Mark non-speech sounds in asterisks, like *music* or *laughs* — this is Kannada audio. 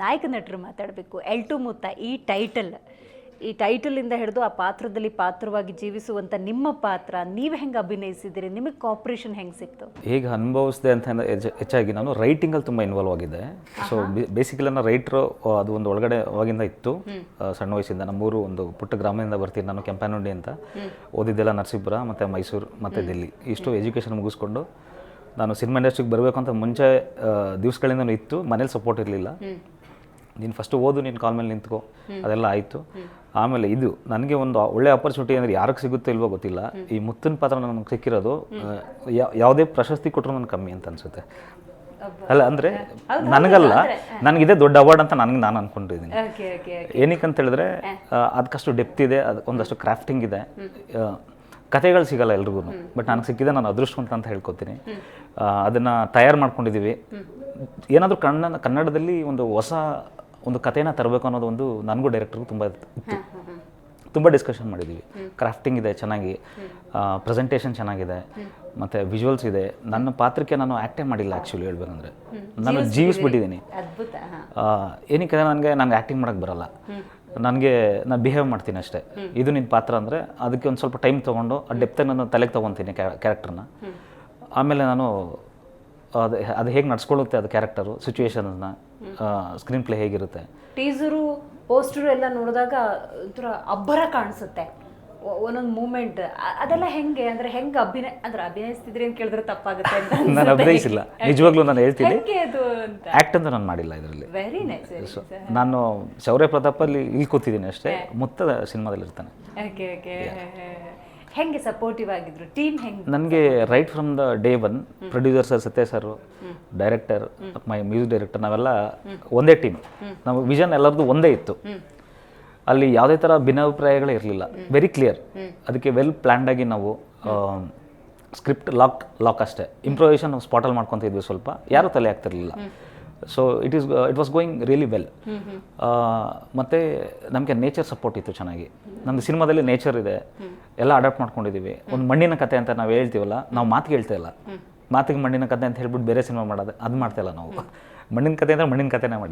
ನಾಯಕ ನಟರು ಮಾತಾಡಬೇಕು. ಎಲ್ ಟು ಮುತ್ತ ಈ ಟೈಟಲ್. ಈ ಟೈಟಲಿಂದ ಹಿಡಿದು ಆ ಪಾತ್ರದಲ್ಲಿ ಪಾತ್ರವಾಗಿ ಜೀವಿಸುವಂಥ ನಿಮ್ಮ ಪಾತ್ರ ನೀವು ಹೆಂಗೆ ಅಭಿನಯಿಸಿದ್ದೀರಿ ನಿಮಗೆ ಕಾಪರೇಷನ್ ಹೆಂಗೆ ಸಿಕ್ತು? ಹೇಗೆ ಅನುಭವಿಸಿದೆ ಅಂತ ಹೆಚ್ಚಾಗಿ ನಾನು ರೈಟಿಂಗಲ್ಲಿ ತುಂಬ ಇನ್ವಾಲ್ವ್ ಆಗಿದ್ದೆ. ಸೊ ಬೇಸಿಕಲಿ ನಾನು ರೈಟ್ರು ಅದು ಒಂದು ಒಳಗಡೆ ಅವಾಗಿಂದ ಇತ್ತು. ಸಣ್ಣ ವಯಸ್ಸಿಂದ. ನಮ್ಮೂರು ಒಂದು ಪುಟ್ಟ ಗ್ರಾಮದಿಂದ ಬರ್ತೀನಿ ನಾನು ಕೆಂಪಾನುಂಡಿ ಅಂತ. ಓದಿದ್ದೆಲ್ಲ ನರಸೀಪುರ ಮತ್ತು ಮೈಸೂರು ಮತ್ತು ದಿಲ್ಲಿ. ಇಷ್ಟು ಎಜುಕೇಷನ್ ಮುಗಿಸ್ಕೊಂಡು ನಾನು ಸಿನಿಮಾ ಇಂಡಸ್ಟ್ರಿಗೆ ಬರಬೇಕು ಅಂತ ಮುಂಚೆ ದಿವಸಗಳಿಂದ ಇತ್ತು. ಮನೇಲಿ ಸಪೋರ್ಟ್ ಇರಲಿಲ್ಲ. ನೀನು ಫಸ್ಟ್ ಓದು ನೀನು ಕಾಲ್ ಮೇಲೆ ನಿಂತ್ಕೋ. ಅದೆಲ್ಲ ಆಯಿತು. ಆಮೇಲೆ ಇದು ನನಗೆ ಒಂದು ಒಳ್ಳೆ ಆಪರ್ಚುನಿಟಿ ಅಂದರೆ ಯಾರಿಗೆ ಸಿಗುತ್ತೋ ಇಲ್ವೋ ಗೊತ್ತಿಲ್ಲ. ಈ ಮುತ್ತಿನ ಪಾತ್ರ ನನಗೆ ಸಿಕ್ಕಿರೋದು ಯಾವುದೇ ಪ್ರಶಸ್ತಿ ಕೊಟ್ಟರು ನನಗೆ ಕಮ್ಮಿ ಅಂತ ಅನಿಸುತ್ತೆ. ಅಲ್ಲ ಅಂದರೆ ನನಗಲ್ಲ ನನಗಿದೆ ದೊಡ್ಡ ಅವಾರ್ಡ್ ಅಂತ ನನಗೆ ನಾನು ಅಂದ್ಕೊಂಡಿದ್ದೀನಿ ಏನಕ್ಕೆ ಅಂತ ಹೇಳಿದ್ರೆ ಅದಕ್ಕಷ್ಟು ಡೆಪ್ತ್ ಇದೆ ಅದು ಒಂದಷ್ಟು ಕ್ರಾಫ್ಟಿಂಗ್ ಇದೆ. ಕತೆಗಳು ಸಿಗಲ್ಲ ಎಲ್ರಿಗೂ ಬಟ್ ನನಗೆ ಸಿಕ್ಕಿದೆ ನಾನು ಅದೃಷ್ಟವಂತ ಅಂತ ಹೇಳ್ಕೊತೀನಿ. ಅದನ್ನು ಅದನ್ನ ತಯಾರು ಮಾಡ್ಕೊಂಡಿದ್ದೀವಿ ಏನಾದರೂ ಕನ್ನಡ ಕನ್ನಡದಲ್ಲಿ ಒಂದು ಹೊಸ ಒಂದು ಕಥೆನ ತರಬೇಕು ಅನ್ನೋದು ಒಂದು ನನಗೂ ಡೈರೆಕ್ಟರ್ಗೂ ತುಂಬ ಇತ್ತು. ತುಂಬ ಡಿಸ್ಕಷನ್ ಮಾಡಿದ್ದೀವಿ ಕ್ರಾಫ್ಟಿಂಗ್ ಇದೆ ಚೆನ್ನಾಗಿ. ಪ್ರೆಸೆಂಟೇಷನ್ ಚೆನ್ನಾಗಿದೆ. ಮತ್ತು ವಿಜುವಲ್ಸ್ ಇದೆ. ನನ್ನ ಪಾತ್ರಕ್ಕೆ ನಾನು ಆ್ಯಕ್ಟೇ ಮಾಡಿಲ್ಲ ಆ್ಯಕ್ಚುಲಿ ಹೇಳ್ಬೇಕಂದ್ರೆ. ನಾನು ಜೀವಿಸ್ಬಿಟ್ಟಿದ್ದೀನಿ ಏನಕ್ಕೆ ನನಗೆ ನನಗೆ ಆ್ಯಕ್ಟಿಂಗ್ ಮಾಡೋಕ್ಕೆ ಬರಲ್ಲ. ನನಗೆ ನಾನು ಬಿಹೇವ್ ಮಾಡ್ತೀನಿ ಅಷ್ಟೇ. ಇದು ನಿನ್ನ ಪಾತ್ರ ಅಂದರೆ ಅದಕ್ಕೆ ಒಂದು ಸ್ವಲ್ಪ ಟೈಮ್ ತೊಗೊಂಡು ಆ ಡೆಪ್ತನ್ನು ನಾನು ತಲೆಗೆ ತೊಗೊತೀನಿ ಕ್ಯಾರೆಕ್ಟರ್ನ ಆಮೇಲೆ ನಾನು ಅದು ಅದು ಹೇಗೆ ನಡ್ಸ್ಕೊಳ್ಳುತ್ತೆ ಅದು ಕ್ಯಾರೆಕ್ಟರು ಸಿಚುವೇಶನ್ನ ಸ್ಕ್ರೀನ್ ಪ್ಲೇ ಹೇಗಿರುತ್ತೆ? ಟೀಸರು ಪೋಸ್ಟರು ಎಲ್ಲ ನೋಡಿದಾಗ ಒಂಥರ ಅಬ್ಬರ ಕಾಣಿಸುತ್ತೆ. ಒಂದೊಂದು ಮೂಮೆಂಟ್. ಅದೆಲ್ಲ ಹೆಂಗೆ? ಅಂದ್ರೆ ಹೆಂಗೆ ಅಭಿನಯ ಅಂದ್ರೆ ಅಭಿನಯಿಸ್ತಿದ್ರಿ ಅಂತ ಕೇಳಿದ್ರೆ ತಪ್ಪಾಗುತ್ತೆ ಅಂತ *laughs* ನಾನು ಅಭಿನಯಿಸಿಲ್ಲ. ನಿಜವಾಗ್ಲೂ ನಾನು ಹೇಳ್ತೀನಿ. ಆ್ಯಕ್ಟ್ ಅಂತ? ನಾನು ಮಾಡಿಲ್ಲ ಇದರಲ್ಲಿ. ವೆರಿ ನೈಸ್ ನಾನು ಶೌರ್ಯ ಪ್ರತಾಪಲ್ಲಿ ಇಲ್ಲಿ ಕೂತಿದ್ದೀನಿ ಅಷ್ಟೇ. ಮುತ್ತದ ಸಿನಿಮಾದಲ್ಲಿ ಇರ್ತಾನೆ ಓಕೆ ಓಕೆ ಹೆಂಗೆ ಸಪೋರ್ಟಿವ್ ಆಗಿದ್ರು? ಟೀಮ್ ಹೆಂಗೆ? ನನಗೆ right from the day one producer sir Satya sir director my music director ನಾವೆಲ್ಲ ಒಂದೇ ಟೀಮ್ ನಮ್ಮ ವಿಷನ್ ಎಲ್ಲರದ್ದು ಒಂದೇ ಇತ್ತು. ಅಲ್ಲಿ ಯಾವುದೇ ಥರ ಭಿನ್ನಾಭಿಪ್ರಾಯಗಳೇ ಇರಲಿಲ್ಲ. ವೆರಿ ಕ್ಲಿಯರ್ ಅದಕ್ಕೆ ವೆಲ್ ಪ್ಲ್ಯಾಂಡ್ ಆಗಿ ನಾವು ಸ್ಕ್ರಿಪ್ಟ್ ಲಾಕ್ ಲಾಕ್ ಅಷ್ಟೇ. ಇಂಪ್ರೊವೇಷನ್ ನಾವು ಸ್ಪಾಟಲ್ಲಿ ಮಾಡ್ಕೊತಿದ್ವಿ ಸ್ವಲ್ಪ. ಯಾರೂ ತಲೆ ಆಗ್ತಿರ್ಲಿಲ್ಲ so it is it was going really well ಮತ್ತು ನಮಗೆ ನೇಚರ್ ಸಪೋರ್ಟ್ ಇತ್ತು ಚೆನ್ನಾಗಿ. ನಮ್ಮದು ಸಿನಿಮಾದಲ್ಲಿ ನೇಚರ್ ಇದೆ. ಎಲ್ಲ ಅಡಾಪ್ಟ್ ಮಾಡ್ಕೊಂಡಿದ್ದೀವಿ ಒಂದು ಮಣ್ಣಿನ ಕತೆ ಅಂತ ನಾವು ಹೇಳ್ತೀವಲ್ಲ ನಾವು ಮಾತು ಹೇಳ್ತಾ ಇಲ್ಲ. ಮಾತಿಗೆ ಮಣ್ಣಿನ ಕತೆ ಅಂತ ಹೇಳ್ಬಿಟ್ಟು ಬೇರೆ ಸಿನಿಮಾ ಮಾಡೋದು ಅದು ಮಾಡ್ತಾ ಇಲ್ಲ ನಾವು. ಮಣ್ಣಿನ ಕತೆ ಅಂದರೆ ಮಣ್ಣಿನ ಕತೆನೇ ಮಾಡಿದ್ವಿ